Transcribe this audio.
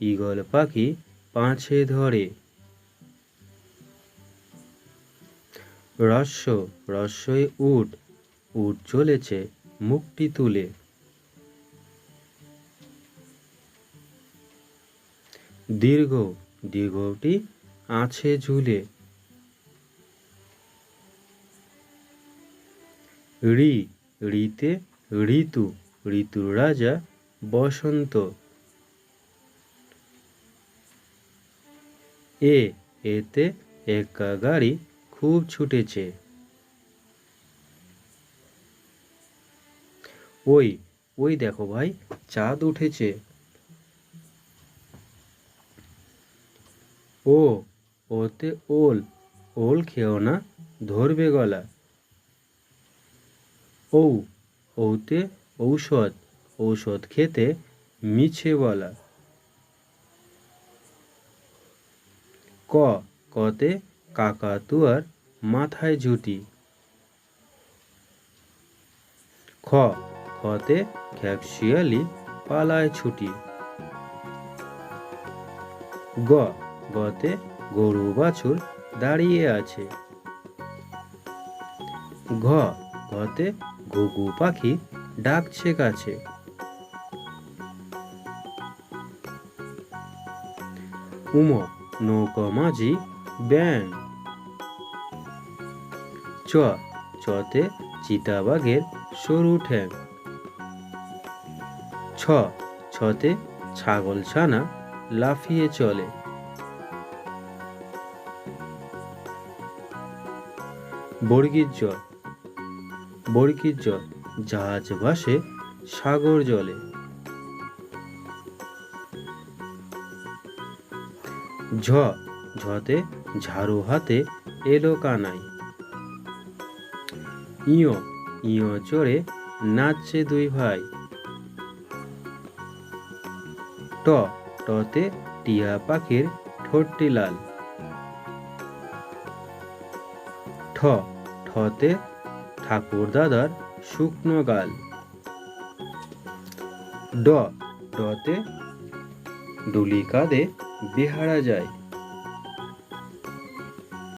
Eagle পাখি পাঁচে ধরে। রস্য রস্যই উট উট চলেছে মুখটি তুলে। দীর্ঘ, দীর্ঘটি আছে ঝুলে। ঋ ঋতে ঋতু, ঋতুর রাজা বসন্ত। এ, এতে একা গাড়ি খুব ছুটেছে। ওই ওই দেখো ভাই, চাঁদ উঠেছে। ও, ওতে ওল ওল খেও না, ধরবে গলা। ঔ, ওতে ঔষধ ঔষধ খেতে মিছে বলা ক, কতে কাকাতুয়ার মাথায় ঝুটি। খ, খতে খ্যাপশিয়ালি পালায় ছুটি। গ, গতে গরু বাছুর দাঁড়িয়ে আছে। ঘ ঘতে ঘুঘু পাখি ডাকছে কাছে। উম নৌকা মাঝি ব্যাং চ, চতে চিতাবাঘের সরু ঠ্যাং। ছ, ছতে ছাগল ছানা লাফিয়ে চলে। বর্গীর জল। বর্গীর জল জাহাজ ভাসে সাগর জলে। ঝ, ঝতে ঝাড়ু হাতে এলো কানাই ইয় ইয় চড়ে নাচছে দুই ভাই। ট, টতে টিয়া পাখির ঠোঁটটি লাল। ঠ, ঠতে ঠাকুর দাদার শুকনো গাল। ড, ডতে ডুলি কাঁধে বেহারা যায়।